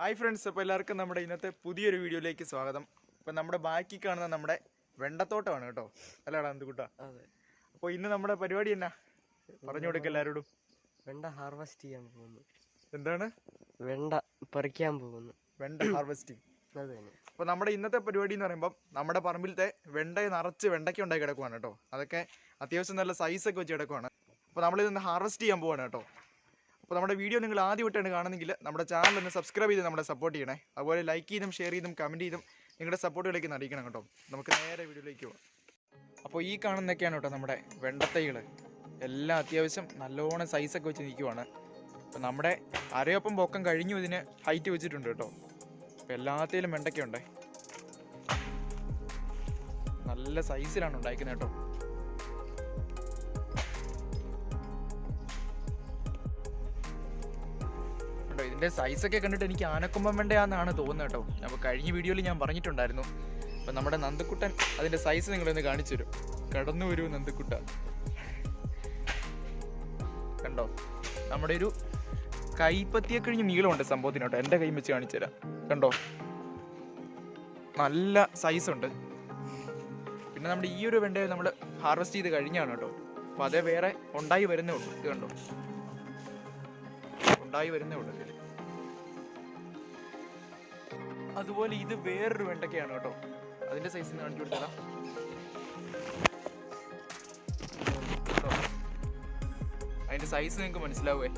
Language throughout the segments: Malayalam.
ഹായ് ഫ്രണ്ട്സ് അപ്പോൾ എല്ലാവർക്കും നമ്മുടെ ഇന്നത്തെ പുതിയൊരു വീഡിയോയിലേക്ക് സ്വാഗതം. അപ്പോൾ നമ്മുടെ ബാക്കി കാണുന്ന നമ്മുടെ വെണ്ടത്തോട്ടമാണ് കേട്ടോ. അല്ലാടാ എന്തുകൂട്ടാ? അപ്പോൾ ഇന്ന് നമ്മുടെ പരിപാടി എന്നാ? പറഞ്ഞു കൊടുക്കുക എല്ലാവരോടും. വെണ്ട ഹാർവെസ്റ്റ് ചെയ്യാൻ പോകുന്നു. എന്താണ്? വെണ്ട പറിക്കാൻ പോകുന്നു. വെണ്ട ഹാർവെസ്റ്റിംഗ് അത്. തന്നെ അപ്പോൾ നമ്മുടെ ഇന്നത്തെ പരിപാടി എന്ന് പറയുമ്പം നമ്മുടെ പറമ്പിലത്തെ വെണ്ടയെ നിറച്ച് വെണ്ടയ്ക്ക ഉണ്ടായി കിടക്കുവാണ് കേട്ടോ. അതൊക്കെ അത്യാവശ്യം നല്ല സൈസൊക്കെ വെച്ച് കിടക്കുവാണ്. അപ്പോൾ നമ്മളിതൊന്ന് ഹാർവെസ്റ്റ് ചെയ്യാൻ പോവാണ് കേട്ടോ. അപ്പോൾ നമ്മുടെ വീഡിയോ നിങ്ങൾ ആദ്യമായിട്ടാണ് കാണുന്നെങ്കിൽ നമ്മുടെ ചാനൽ ഒന്ന് സബ്സ്ക്രൈബ് ചെയ്ത് നമ്മളെ സപ്പോർട്ട് ചെയ്യണേ. അതുപോലെ ലൈക്ക് ചെയ്തും ഷെയർ ചെയ്തും കമന്റ് ചെയ്തും നിങ്ങളുടെ സപ്പോർട്ടുകളിലേക്ക് അറിയിക്കണം കേട്ടോ. നമുക്ക് നേരെ വീഡിയോയിലേക്ക് പോവാം. അപ്പോൾ ഈ കാണുന്നൊക്കെയാണ് കേട്ടോ നമ്മുടെ വെണ്ടത്തൈകൾ എല്ലാം അത്യാവശ്യം നല്ലോണം സൈസൊക്കെ വെച്ച് നിൽക്കുവാണ് അപ്പോൾ നമ്മുടെ അരയൊപ്പം പൊക്കം കഴിഞ്ഞു ഇതിന് ഹൈറ്റ് വെച്ചിട്ടുണ്ട് കേട്ടോ. അപ്പോൾ എല്ലാത്തിലും വെണ്ടയ്ക്കുണ്ട് നല്ല സൈസിലാണ് ഉണ്ടായിരിക്കുന്നത് കേട്ടോ. ഇതിന്റെ സൈസൊക്കെ കണ്ടിട്ട് എനിക്ക് ആനക്കുമ്പം വെണ്ടയാന്നാണ് തോന്നുന്നത് കേട്ടോ. അപ്പോൾ കഴിഞ്ഞ വീഡിയോയിൽ ഞാൻ പറഞ്ഞിട്ടുണ്ടായിരുന്നു. അപ്പോൾ നമ്മുടെ നന്ദക്കുട്ടൻ അതിന്റെ സൈസ് നിങ്ങളൊന്ന് കാണിച്ചു തരും. കടന്നു വരൂ നന്ദക്കുട്ട. കണ്ടോ? നമ്മുടെ ഒരു കൈപ്പത്തിയെ കഴിഞ്ഞ് നീളമുണ്ട് സംഭവത്തിന് കേട്ടോ എന്റെ കൈ വെച്ച് കാണിച്ചു തരാം. കണ്ടോ? നല്ല സൈസുണ്ട് പിന്നെ നമ്മുടെ ഈ ഒരു വെണ്ടയെ നമ്മൾ ഹാർവെസ്റ്റ് ചെയ്ത് കഴിഞ്ഞാണ് കേട്ടോ. അപ്പോൾ അതേ വേറെ ഉണ്ടായി വരുന്നേ ഉള്ളൂ. ഇത് കണ്ടോ? ഉണ്ടായി വരുന്നേ ഉള്ളൂ. അതുപോലെ ഇത് വേറൊരു വെണ്ടക്കയാണ് കേട്ടോ. അതിന്റെ സൈസ് കാണിച്ചു കൊടുത്തതാ കേട്ടോ? അതിന്റെ സൈസ് നിങ്ങൾക്ക് മനസ്സിലാവേ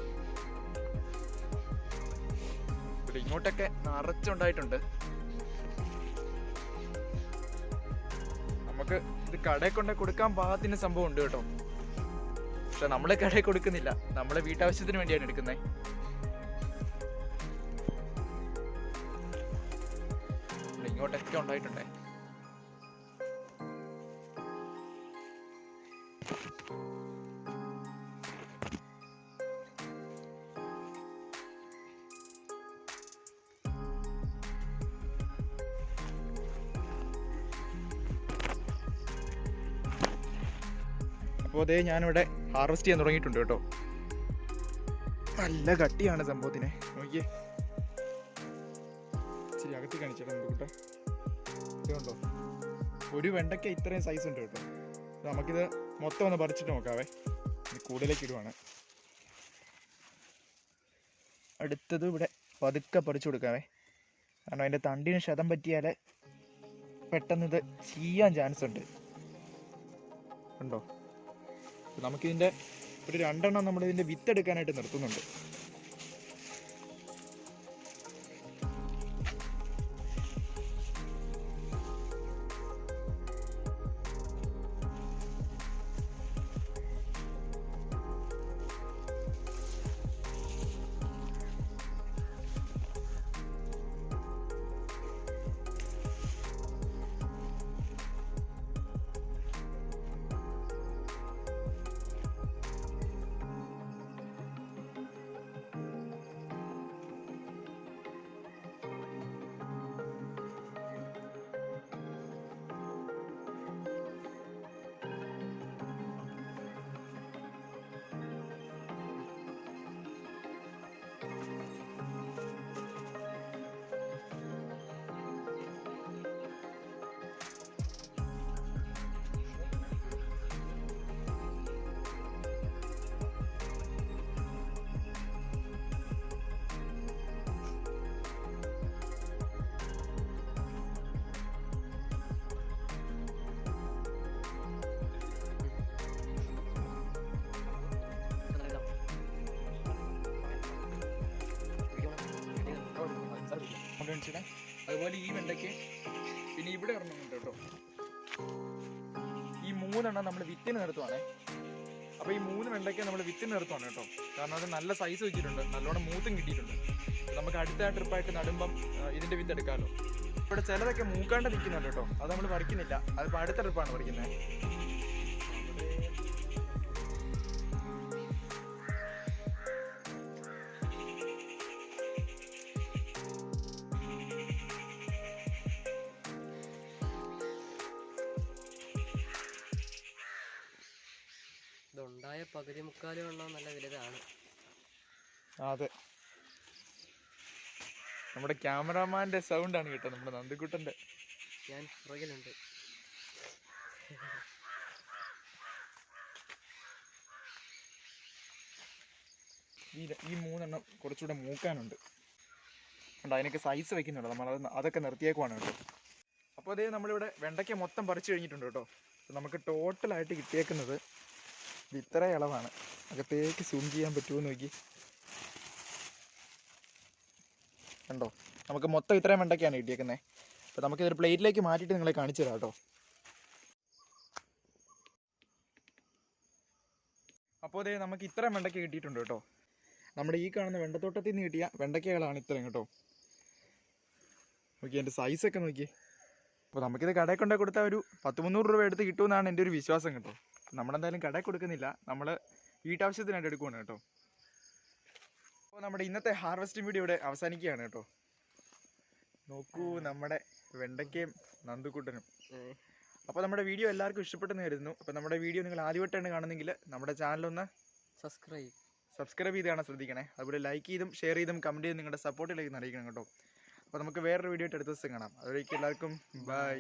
ഇവിടെ ഇങ്ങോട്ടൊക്കെ നിറച്ചുണ്ടായിട്ടുണ്ട്. നമുക്ക് ഇത് കടയിൽ കൊണ്ട് കൊടുക്കാൻ പാകത്തിന് സംഭവം ഉണ്ട് കേട്ടോ. പക്ഷെ നമ്മളെ കടയിൽ കൊടുക്കുന്നില്ല. നമ്മളെ വീട്ടാവശ്യത്തിന് വേണ്ടിയാണ് എടുക്കുന്നത് ഇങ്ങോട്ടൊക്കെ ഉണ്ടായിട്ടുണ്ടേ. അപ്പോൾ അതേ ഞാനിവിടെ ഹാർവെസ്റ്റ് ചെയ്യാൻ തുടങ്ങിയിട്ടുണ്ട് കേട്ടോ. നല്ല കട്ടിയാണ് സംഭവത്തിന്. നോക്കിയേ. അകത്ത് കാണിച്ചേക്കാം നമുക്ക് കേട്ടോ ഇതുണ്ടോ ഒരു വെണ്ടയ്ക്ക ഇത്രയും സൈസ് ഉണ്ട് കേട്ടോ. നമുക്കിത് മൊത്തം ഒന്ന് പറിച്ചിട്ട് നോക്കാവേ. കൂടുതലേക്ക് ഇടുവാണ്. അടുത്തത് ഇവിടെ പതുക്കെ പറിച്ചു കൊടുക്കാവേ. കാരണം അതിന്റെ തണ്ടിന് ക്ഷതം പറ്റിയാൽ പെട്ടെന്ന് ഇത് ചെയ്യാൻ ചാൻസ് ഉണ്ട്. ഉണ്ടോ നമുക്കിതിന്റെ ഒരു രണ്ടെണ്ണം നമ്മളിതിന്റെ വിത്തെടുക്കാനായിട്ട് നിർത്തുന്നുണ്ട്. കാണിച്ചുതരാം. അതുപോലെ ഈ വെണ്ടയ്ക്ക് പിന്നെ ഇവിടെ ഇറങ്ങുന്നുണ്ട് കേട്ടോ. ഈ മൂന്നെണ്ണം നമ്മൾ വിത്തിന് നിർത്തുവാണേ. അപ്പോൾ ഈ മൂന്ന് വെണ്ടയ്ക്ക് നമ്മൾ വിത്തിന് നിർത്തുവാണ് കേട്ടോ. കാരണം അത് നല്ല സൈസ് വെച്ചിട്ടുണ്ട്. നല്ലോണം മൂത്തും കിട്ടിയിട്ടുണ്ട്. നമുക്ക് അടുത്ത ട്രിപ്പായിട്ട് നടുമ്പം ഇതിന്റെ വിത്ത് എടുക്കാമല്ലോ ഇവിടെ ചിലതൊക്കെ മൂക്കാണ്ട് നിൽക്കുന്നുണ്ട് കേട്ടോ. അത് നമ്മൾ പറിക്കുന്നില്ല. അതിപ്പോൾ അടുത്ത ട്രിപ്പാണ് പറിക്കുന്നത് പകുതി മുക്കാലും എണ്ണം നല്ല വലുതാണ്. അതെ. നമ്മുടെ ക്യാമറാമാന്റെ സൗണ്ടാണ് കേട്ടോ നമ്മുടെ നന്ദിക്കുട്ടന്റെ. ഞാൻ പുറകിലുണ്ട്. ഈ ഈ മൂന്നെണ്ണം കുറച്ചുകൂടെ മൂക്കാനുണ്ട്. ഉണ്ട് അതിനൊക്കെ സൈസ് വെക്കുന്നുണ്ട് നമ്മൾ അതൊക്കെ നിർത്തിയേക്കുവാണ് കേട്ടോ. അപ്പോൾ അതേ നമ്മളിവിടെ വെണ്ടയ്ക്ക മൊത്തം പറിച്ചു കഴിഞ്ഞിട്ടുണ്ട് കേട്ടോ. നമുക്ക് ടോട്ടലായിട്ട് കിട്ടിയേക്കുന്നത് ഇത് ഇത്ര ഇളവാണ്. അകത്തേക്ക് സൂം ചെയ്യാൻ പറ്റുമോ നോക്കി. കണ്ടോ? നമുക്ക് മൊത്തം ഇത്രയും വെണ്ടയ്ക്കാണ് കിട്ടിയേക്കുന്നത് അപ്പോൾ നമുക്കിതൊരു പ്ലേറ്റിലേക്ക് മാറ്റിയിട്ട് നിങ്ങളെ കാണിച്ചു തരാം കേട്ടോ. അപ്പോൾ അതേ നമുക്ക് ഇത്രയും വെണ്ടയ്ക്ക കിട്ടിയിട്ടുണ്ട് കേട്ടോ. നമ്മുടെ ഈ കാണുന്ന വെണ്ടത്തോട്ടത്തിൽ നിന്ന് കിട്ടിയ വെണ്ടയ്ക്കകളാണ് ഇത്രയും കേട്ടോ. നോക്കി എന്റെ സൈസൊക്കെ നോക്കി. അപ്പോൾ നമുക്കിത് കടയിൽ കൊണ്ടേ കൊടുത്താൽ ഒരു പത്ത് മുന്നൂറ് രൂപ എടുത്ത് കിട്ടുമെന്നാണ് എന്റെ ഒരു വിശ്വാസം കേട്ടോ. നമ്മളെന്തായാലും കടയിൽ കൊടുക്കുന്നില്ല. നമ്മൾ വീട്ടാവശ്യത്തിനായിട്ട് എടുക്കുവാണ് കേട്ടോ. അപ്പോൾ നമ്മുടെ ഇന്നത്തെ ഹാർവസ്റ്റിംഗ് വീഡിയോ ഇവിടെ അവസാനിക്കുകയാണ് കേട്ടോ. നോക്കൂ നമ്മുടെ വെണ്ടയ്ക്കയും നന്ദുക്കുട്ടനും. അപ്പോൾ നമ്മുടെ വീഡിയോ എല്ലാവർക്കും ഇഷ്ടപ്പെട്ടെന്ന് കരുതുന്നു. അപ്പോൾ നമ്മുടെ വീഡിയോ നിങ്ങൾ ആദ്യമായിട്ടാണ് കാണുന്നെങ്കിൽ നമ്മുടെ ചാനലൊന്ന് സബ്സ്ക്രൈബ് സബ്സ്ക്രൈബ് ചെയ്ത് കാണാൻ ശ്രദ്ധിക്കണേ. അതുപോലെ ലൈക്ക് ചെയ്തും ഷെയർ ചെയ്തും കമന്റ് ചെയ്തും നിങ്ങളുടെ സപ്പോർട്ടിലേക്ക് അറിയിക്കണം കേട്ടോ. അപ്പോൾ നമുക്ക് വേറൊരു വീഡിയോ ആയിട്ട് അടുത്ത ദിവസം കാണാം. അതുവരേക്കും എല്ലാവർക്കും ബൈ